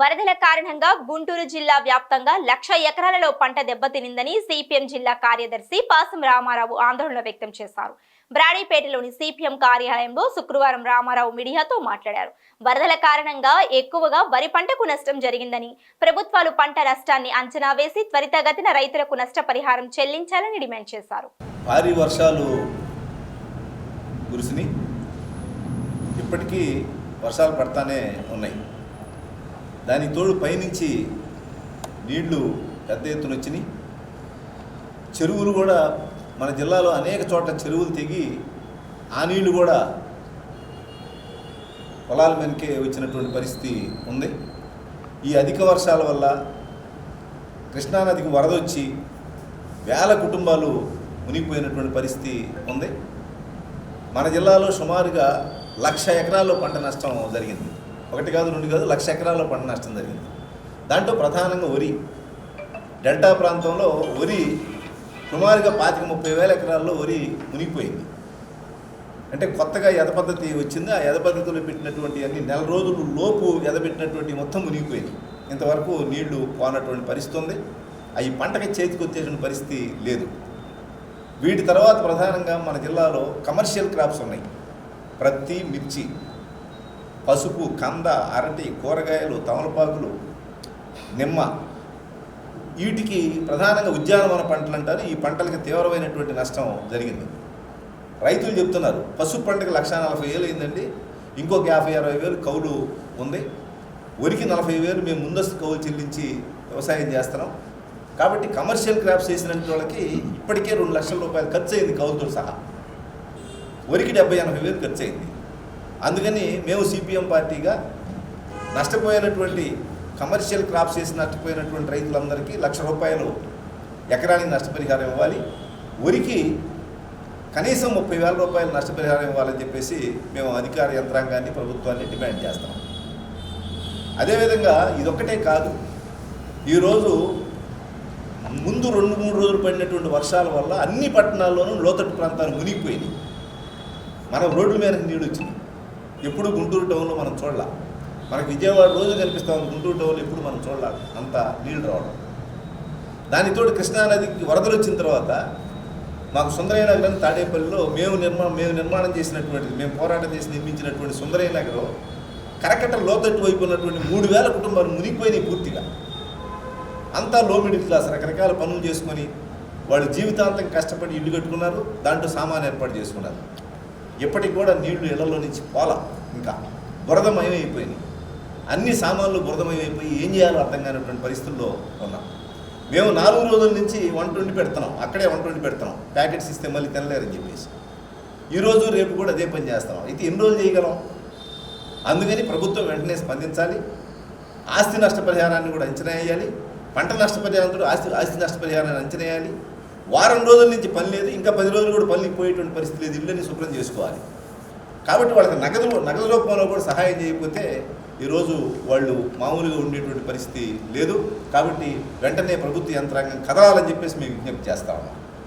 వరదల కారణంగా గుంటూరు జిల్లా వ్యాప్తంగా లక్ష ఎకరాలలో పంట దెబ్బతినిందని సిపిఎం జిల్లా కార్యదర్శి పాసం రామారావు ఆందోళన వ్యక్తం చేశారు. బ్రాడీపేటలోని సిపిఎం కార్యాలయంలో శుక్రవారం రామారావు మీడియాతో మాట్లాడారు. వరదల కారణంగా ఎక్కువగా వరి పంటకు నష్టం జరిగిందని ప్రభుత్వాలు పంట నష్టాన్ని అంచనా వేసి త్వరితగతిన రైతులకు నష్టపరిహారం చెల్లించాలని డిమాండ్ చేశారు. భారీ వర్షాలు కురిసినాయి. ఇప్పటికీ వర్షాలు పడతానే ఉన్నాయి. దానికి తోడు పైనుంచి నీళ్ళు పెద్ద ఎత్తున వచ్చినాయి. చెరువులు కూడా మన జిల్లాలో అనేక చోట్ల చెరువులు తెగి ఆ నీళ్ళు కూడా పొలాల వెనకే వచ్చినటువంటి పరిస్థితి ఉంది. ఈ అధిక వర్షాల వల్ల కృష్ణానదికి వరద వచ్చి వేల కుటుంబాలు మునిగిపోయినటువంటి పరిస్థితి ఉంది. మన జిల్లాలో సుమారుగా లక్ష ఎకరాల్లో పంట నష్టం జరిగింది. ఒకటి కాదు రెండు కాదు లక్ష ఎకరాల్లో పంట నష్టం జరిగింది. దాంట్లో ప్రధానంగా వరి. డెల్టా ప్రాంతంలో వరి సుమారుగా పాతిక ముప్పై వేల ఎకరాల్లో వరి మునిగిపోయింది. అంటే కొత్తగా ఎద పద్ధతి వచ్చింది. ఆ ఎద పద్ధతిలో పెట్టినటువంటి అన్ని నెల రోజులు లోపు ఎదబెట్టినటువంటి మొత్తం మునిగిపోయింది. ఇంతవరకు నీళ్ళు పోనటువంటి పరిస్థితి ఉంది. అవి పంటకి చేతికి వచ్చేటువంటి పరిస్థితి లేదు. వీటి తర్వాత ప్రధానంగా మన జిల్లాలో కమర్షియల్ క్రాప్స్ ఉన్నాయి. ప్రత్తి మిర్చి పసుపు కంద అరటి కూరగాయలు తమలపాకులు నిమ్మ వీటికి ప్రధానంగా ఉద్యానవన పంటలు అంటారు. ఈ పంటలకి తీవ్రమైనటువంటి నష్టం జరిగింది. రైతులు చెప్తున్నారు పసుపు పంటకి లక్ష నలభై వేలు అయిందండి. ఇంకొక యాభై అరవై వేలు కౌలు ఉంది. వరికి నలభై వేలు మేము ముందస్తు కౌలు చెల్లించి వ్యవసాయం చేస్తున్నాం. కాబట్టి కమర్షియల్ క్రాప్స్ చేసినటువంటి వాళ్ళకి ఇప్పటికే రెండు లక్షల రూపాయలు ఖర్చు అయింది కౌలుతో సహా. వరికి డెబ్బై ఎనభై వేలు ఖర్చు అయింది. అందుకని మేము సిపిఎం పార్టీగా నష్టపోయినటువంటి కమర్షియల్ క్రాప్స్ చేసి నష్టపోయినటువంటి రైతులందరికీ లక్ష రూపాయలు ఎకరానికి నష్టపరిహారం ఇవ్వాలి. వరికి కనీసం ముప్పై వేల రూపాయలు నష్టపరిహారం ఇవ్వాలని చెప్పేసి మేము అధికార యంత్రాంగాన్ని ప్రభుత్వాన్ని డిమాండ్ చేస్తాం. అదేవిధంగా ఇదొక్కటే కాదు. ఈరోజు ముందు రెండు మూడు రోజులు పడినటువంటి వర్షాల వల్ల అన్ని పట్టణాల్లోనూ లోతట్టు ప్రాంతాలు మునిగిపోయినాయి. మనం రోడ్ల మీద నీళ్ళు వచ్చింది ఎప్పుడు గుంటూరు టౌన్లో మనం చూడాల. మనకి విజయవాడ రోజు కనిపిస్తాం గుంటూరు టౌన్లో ఎప్పుడు మనం చూడాల. అంత నీళ్ళు రావడం. దానితోటి కృష్ణానదికి వరదలు వచ్చిన తర్వాత మాకు సుందరయ్య నగరం తాడేపల్లిలో మేము నిర్మాణం మేము నిర్మాణం చేసినటువంటి మేము పోరాటం చేసి నిర్మించినటువంటి సుందరయ్య నగరం కరకట్ట లోతట్టు వైపు ఉన్నటువంటి మూడు వేల కుటుంబాలు మునిగిపోయినాయి పూర్తిగా. అంతా లో మిడిల్ క్లాస్ రకరకాల పనులు చేసుకొని వాళ్ళు జీవితాంతం కష్టపడి ఇల్లు కట్టుకున్నారు దాంట్లో సామాన్ ఏర్పాటు చేసుకున్నారు. ఇప్పటికి కూడా నీళ్ళు ఇళ్ళలో నుంచి పోల ఇంకా. బురదమయం అన్ని సామాన్లు బురదమయమైపోయి ఏం చేయాలో అర్థం కానిటువంటి పరిస్థితుల్లో ఉన్నాం. మేము నాలుగు రోజుల నుంచి వంట వండి పెడుతున్నాం. అక్కడే వంట వండి పెడుతున్నాం. ప్యాకెట్స్ ఇస్తే మళ్ళీ తినలేరని చెప్పేసి. ఈరోజు రేపు కూడా అదే పని చేస్తున్నాం. అయితే ఎన్ని రోజులు చేయగలం? అందుకని ప్రభుత్వం వెంటనే స్పందించాలి. ఆస్తి నష్టపరిహారాన్ని కూడా అంచనా వేయాలి. పంట నష్టపరిహారంతో ఆస్తి ఆస్తి నష్టపరిహారాన్ని అంచనా వేయాలి. వారం రోజుల నుంచి పని లేదు ఇంకా పది రోజులు కూడా పనికి పోయేటువంటి పరిస్థితి లేదు ఇళ్ళని శుభ్రం చేసుకోవాలి. కాబట్టి వాళ్ళకి నగదు నగదు రూపంలో కూడా సహాయం చేయకపోతే ఈరోజు వాళ్ళు మామూలుగా ఉండేటువంటి పరిస్థితి లేదు. కాబట్టి వెంటనే ప్రభుత్వ యంత్రాంగం కదలాలని చెప్పేసి మేము విజ్ఞప్తి చేస్తా ఉన్నాం.